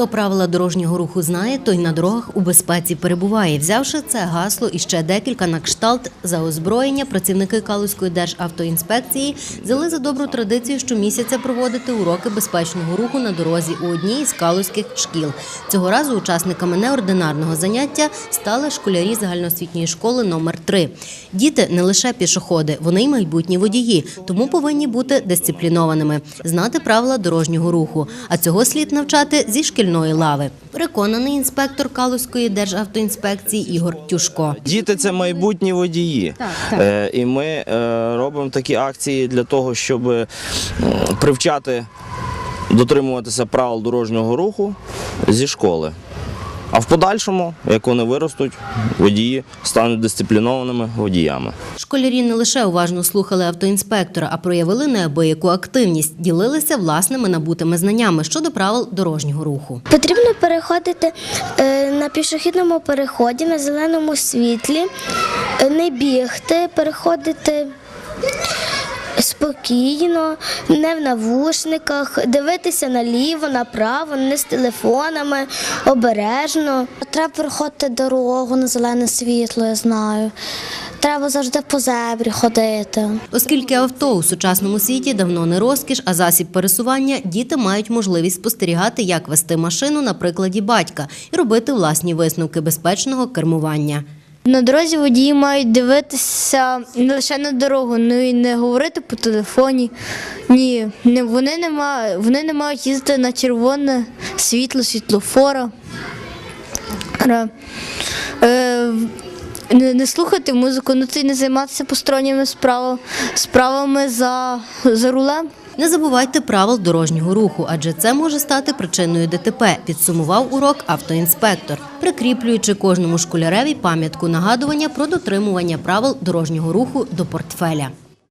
Хто правила дорожнього руху знає, той на дорогах у безпеці перебуває. Взявши це гасло і ще декілька на кшталт за озброєння, працівники Калузької державтоінспекції взяли за добру традицію щомісяця проводити уроки безпечного руху на дорозі у одній із калузьких шкіл. Цього разу учасниками неординарного заняття стали школярі загальноосвітньої школи номер 3 Діти не лише пішоходи, вони й майбутні водії, тому повинні бути дисциплінованими, знати правила дорожнього руху. А цього слід навчати зі шкільної лави. Переконаний інспектор Калузької державтоінспекції Ігор Тюшко. Діти це майбутні водії. Е, І ми е, робимо такі акції для того, щоб привчати дотримуватися правил дорожнього руху зі школи. А в подальшому, як вони виростуть, водії стануть дисциплінованими водіями. Школярі не лише уважно слухали автоінспектора, а проявили неабияку активність, ділилися власними набутими знаннями щодо правил дорожнього руху. Потрібно переходити е, на пішохідному переході на зеленому світлі, е, не бігти, переходити спокійно, не в навушниках, дивитися наліво, направо, не з телефонами, обережно. Треба переходити дорогу на зелене світло, я знаю. Треба завжди по зебрі ходити. Оскільки авто у сучасному світі давно не розкіш, а засіб пересування, діти мають можливість спостерігати, як вести машину на прикладі батька і робити власні висновки безпечного кермування. На дорозі водії мають дивитися не лише на дорогу, ну і не говорити по телефоні. Ні, не, вони, не мають, вони не мають їздити на червоне світло, світлофора. Не, не слухати музику, ну це не займатися посторонніми справами, справами за, за рулем. Не забувайте правил дорожнього руху, адже це може стати причиною ДТП, підсумував урок автоінспектор, прикріплюючи кожному школяреві пам'ятку нагадування про дотримування правил дорожнього руху до портфеля.